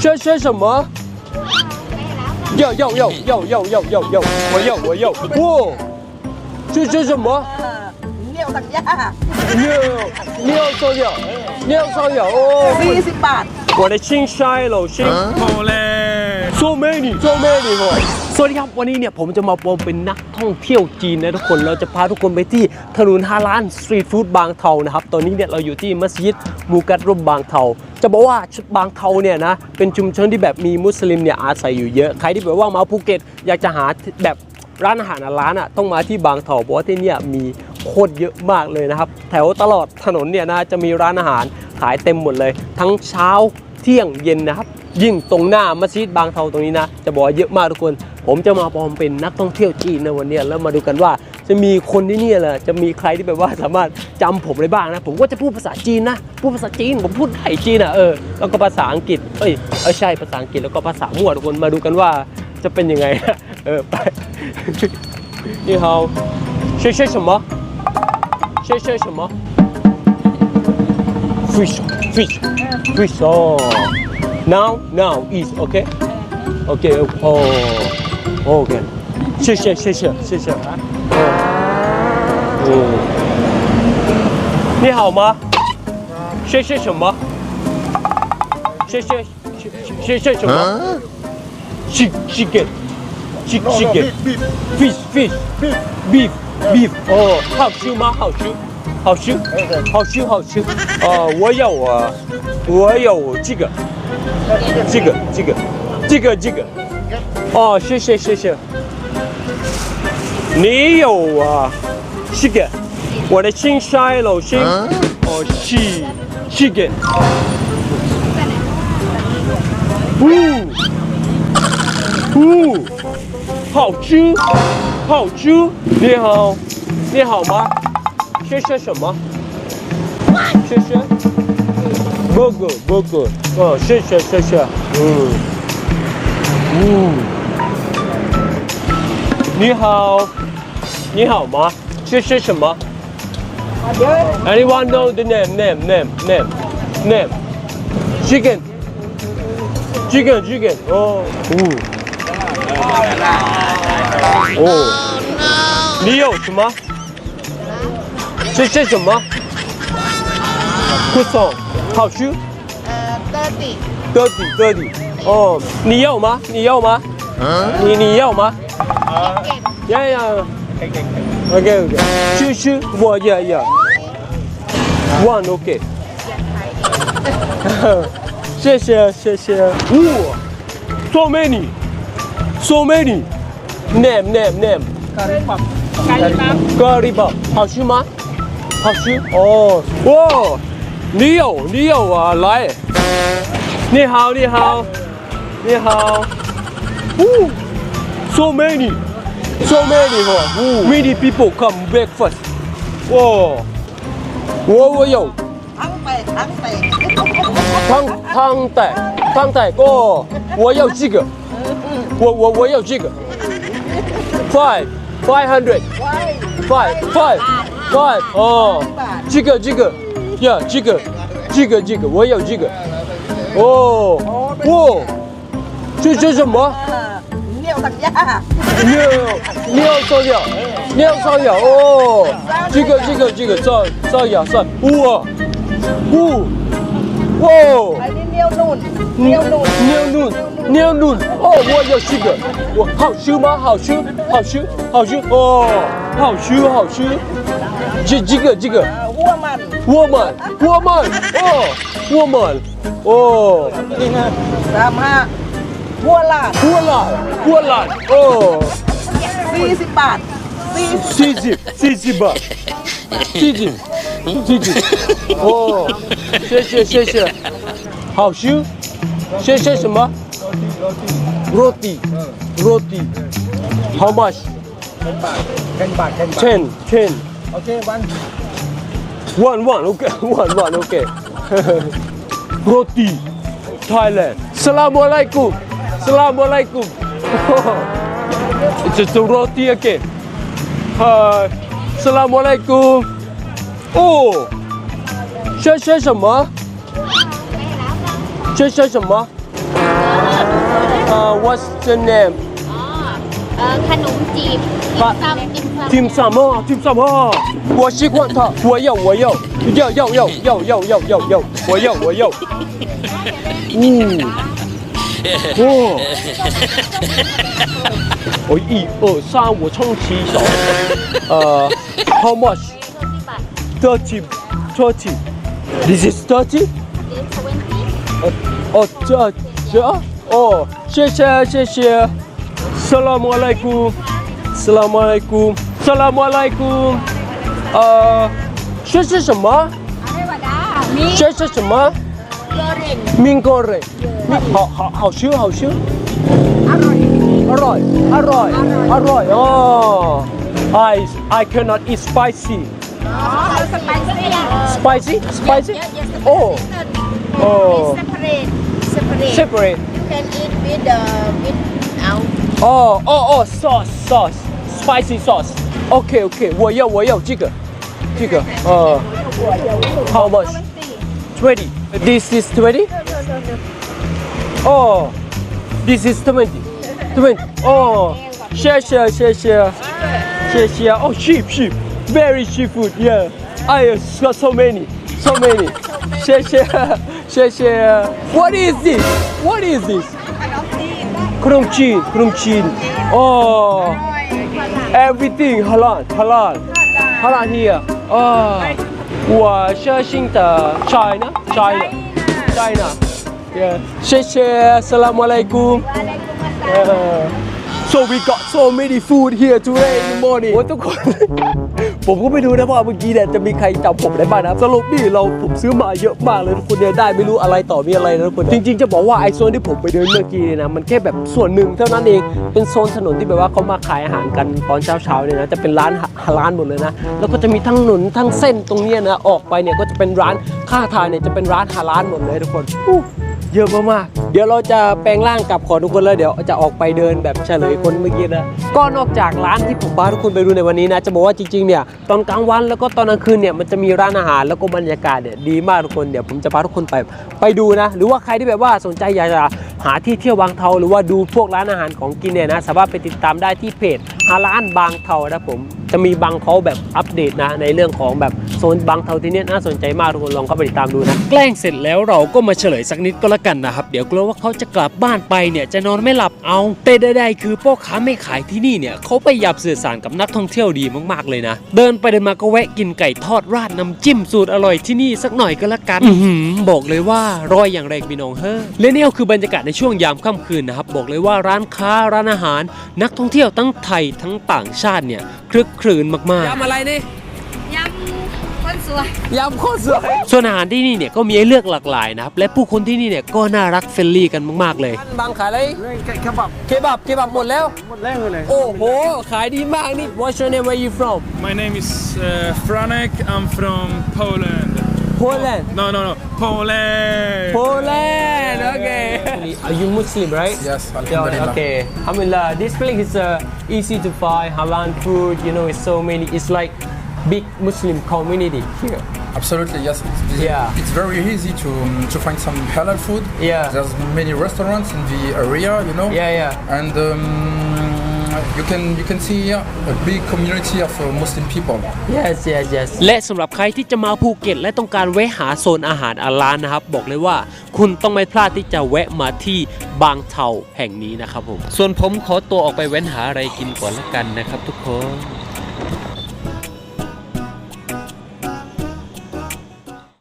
这是什么？要要要要要要要要我要我要。哇这是什么？你要说有你要十有我的心塞了心。好嘞。做美女做美女哦。 สวัสดีครับวันนี้เนี่ยผมจะมาโปลอมเป็นนักท่องเที่ยวจีนนะทุกคนเราจะพาทุกคนไปที่ถนนฮาลานสตรีทฟู้ดบางเทานะครับตอนนี้เนี่ยเราอยู่ที่มัสยิดมูกัดรุมบางเทาจะบอกว่าบางเทาเนี่ยนะเป็นชุมชนที่แบบมีมุสลิมเนี่ยอาศัยอยู่เยอะใครที่แบบว่ามาภูเก็ตอยากจะหาแบบร้านอาหารอะร้านอะต้องมาที่บางเถาเพราะว่าที่เนี่ยมีโคตรเยอะมากเลยนะครับแถวตลอดถนนเนี่ยนะจะมีร้านอาหารขายเต็มหมดเลย ทั้งเช้าเที่ยงเย็นนะครับยิ่งตรงหน้ามัสยิดบางเทาตรงนี้นะจะบอกว่าเยอะมากทุกคน ผมจะมาปลอมเป็นนักท่องเที่ยวจีนในวันเนี้ยแล้วมาดูกันว่า จะมีคนที่เนี่ยแหละจะมีใครที่แบบว่าสามารถจำผมได้บ้างนะ ผมก็จะพูดภาษาจีนนะพูดภาษาจีนผมพูดไทยจีนอ่ะเออแล้วก็ภาษาอังกฤษเอ้ยเออใช่ภาษาอังกฤษแล้วก็ภาษามั่วทุกคนมาดูกันว่าจะเป็นยังไงนะเออไป 你好，学学什么？学学什么？Fish, fish, fish. Oh, now, now is okay. Okay. Oh, okay. 谢谢，谢谢，谢谢。哦，你好吗？谢谢什么？学学学学学什么？Chick chicken, chick chicken, fish fish, beef beef. 哦，好吃吗？好吃，好吃，好吃，好吃。哦，我要我，我有这个，这个，这个，这个，这个。哦，谢谢谢谢。你有啊？这个，我的青山老师。哦，是这个。呜呜，好吃，好吃。你好，你好吗？谢谢什么？谢谢。burger burger，哦，谢谢谢谢。嗯，嗯。你好你好吗这是什么 anyone know the name name name name name chicken chicken chicken 哦呜哦哦你有什么这是什么这是什么 cushion 好吃呃 dirty dirty dirty 哦你要吗你要吗你你要吗呀呀，OK OK，咻咻，哇呀呀，One OK，谢谢谢谢，呜，So many，So many，Name Name Name，咖喱包，咖喱包，咖喱包，好吃吗？好吃，哦，哇，你有你有啊，来，你好你好，你好，呜。So many, so many, huh? Many people come breakfast. 哇，哇哇哟！汤泰，汤泰，汤泰，汤泰哥，我要这个。我我我要这个。Five, five hundred. Five, five, five. 哦，这个这个，呀这个这个这个我要这个。哦，哦，这这什么？六个呀，六六造谣，哦，这个这个这个造造谣算哇啊，哇，六吨，六吨，六吨，六，哦，我要这个，我好吃吗？好吃，好吃，好吃哦，好吃，好吃，这这个这个。我们，我们，我们，哦，我们，哦，三号。 หัวหลาดหัวหลอดหัวหลอดโอ้สี่สิบบาทสี่สิบสี่สิบบาทสี่สิบสี่สิบโอ้เชื่อเชื่อเชื่อเชื่อ好吃谢谢什么 roti roti how much 10 baht 10 baht 10 10 okay one one one okay one one okay roti Thailand Assalamualaikum Assalamualaikum. it's just a roti again. Hi. Assalamualaikum. Oh. 这是什么？这是什么？ Uh, what's the name? อ๋อเอ่อขนมจีบ ปะ ติ่มซำติ่มซำ Tim Sam 啊，Tim Sam 啊，我喜欢他，我要，我要，要要要要要要要要，我要我要。嗯， 哇！我一二三，我充七手。呃，How much？Thirty, thirty. This is thirty. This twenty. 哦，这这哦，谢谢谢谢。Assalamualaikum. Assalamualaikum. Assalamualaikum. 呃，这是什么？这是什么？Mingore, how rồi. Mình, họ họ họ sure, họ sure. Arroy. Arroy. Arroy. Oh. I I cannot eat spicy. Oh, spicy. Spicy? Spicy? Yes, yes, yes, oh. Oh. Separate. Separate. Separate. You can eat with the uh, out Oh, oh, oh, sauce, sauce, spicy sauce. Okay, okay. 我要，我要这个，这个。呃、uh,，How much? Twenty. This is 20? No, no, no, no. Oh, this is 20. 20. Oh, share, share, share, share. Share, share. Oh, cheap, cheap. Very cheap food, yeah. I got so many, so many. Share, share, share, share. What is this? What is this? Krumchin, krumchin. Oh, everything halal, halal. Halal here. Oh, 我相信的 China。China China yeah 谢谢 Assalamu alaikum Uh, so we got so many food here today in the morning โอ้ทุกคน ผมก็ไม่รู้นะว่าเมื่อกี้เนี่ยจะมีใครจำผมได้บ้างนะสรุปนี่เราผมซื้อมาเยอะมากเลยทุกคนเนี่ยได้ไม่รู้อะไรต่อมีอะไรนะทุกคน จริงๆจะบอกว่าไอโซนที่ผมไปเดินเมื่อกี้เนี่ยนะมันแค่แบบส่วนหนึ่งเท่านั้นเองเป็นโซนถนนที่แบบว่าเขามาขายอาหารกันตอนเช้าๆเนี่ยนะจะเป็นร้านฮาลาลหมดเลยนะแล้วก็จะมีทั้งถนนทั้งเส้นตรงเนี้ยนะออกไปเนี่ยก็จะเป็นร้าน ข้างทางเนี่ยจะเป็นร้านฮาลานหมดเลยทุกคนอู้เยอะมากๆเดี๋ยวเราจะแปลงร่างกลับขอทุกคนแล้วเดี๋ยวจะออกไปเดินแบบเฉลยคนเมื่อกี้นะก็นอกจากร้านที่ผมพาทุกคนไปดูในวันนี้นะ จะบอกว่าจริงๆเนี่ยตอนกลางวันแล้วก็ตอนกลางคืนเนี่ยมันจะมีร้านอาหารแล้วก็บรรยากาศเนี่ยดีมากทุกคนเดี๋ยวผมจะพาทุกคนไปไปดูนะ หรือว่าใครที่แบบว่าสนใจอยากจะ หาที่เที่ยวบางเทาหรือว่าดูพวกร้านอาหารของกินเนี่ยนะสามารถไปติดตามได้ที่เพจฮาร้านบางเทานะผมจะมีบางเขาแบบอัปเดตนะในเรื่องของแบบโซนบางเทาที่เนี่ยน่าสนใจมากทุกคนลองเข้าไปติดตามดูนะแกล้งเสร็จแล้วเราก็มาเฉลยสักนิดก็แล้วกันนะครับ เดี๋ยวกลัวว่าเขาจะกลับบ้านไปเนี่ยจะนอนไม่หลับเอา แต่ใดๆคือพ่อค้าไม่ขายที่นี่เนี่ยเขาไปหยับสื่อสารกับนักท่องเที่ยวดีมากๆเลยนะ เดินไปเดินมาก็แวะกินไก่ทอดราดน้ำจิ้มสูตรอร่อยที่นี่สักหน่อยก็แล้วกันอื้อหือบอกเลยว่ารอยอย่างแรงพี่น้องเฮ้อและนี่ก็คือบรรยากาศในช่วงยามค่ำคืนนะครับ บอกเลยว่าร้านค้าร้านอาหาร นักท่องเที่ยวทั้งไทยทั้งต่างชาติเนี่ยคลึกครื้นมากๆ ยำอะไรนี่ยำคนสวยยำโคตรสวย ส่วนอาหารที่นี่เนี่ยก็มีให้เลือกหลากหลายนะครับ และผู้คนที่นี่เนี่ยก็น่ารักเฟรนลี่กันมากๆเลย บางขายอะไรเลยแค่บับเคบับ เคบับหมดแล้ว หมดแรงเลย โอ้โห ขายดีมากนี่ What's your name where you from My name is uh, Franek. I'm from Poland. Poland No, no, no. Poland. Poland okay Are you Muslim right Yes, Alhamdulillah. okay Alhamdulillah this place is uh, easy to find halal food you know it's so many it's like big Muslim community here Absolutely, yes. It's, Yeah. it's very easy to um, to find some halal food. Yeah. There's many restaurants in the area, you know. yeah yeah And um, you can you can see here a big community of uh, Muslim people. yes yes yes และสำหรับใครที่จะมาภูเก็ต และต้องการแวะหาโซนอาหารอาร้านนะครับ บอกเลยว่าคุณต้องไม่พลาดที่จะแวะมาที่บางเทาแห่งนี้นะครับผม ส่วนผมขอตัวออกไปแว้นหาอะไรกินก่อนละกันนะครับทุกคน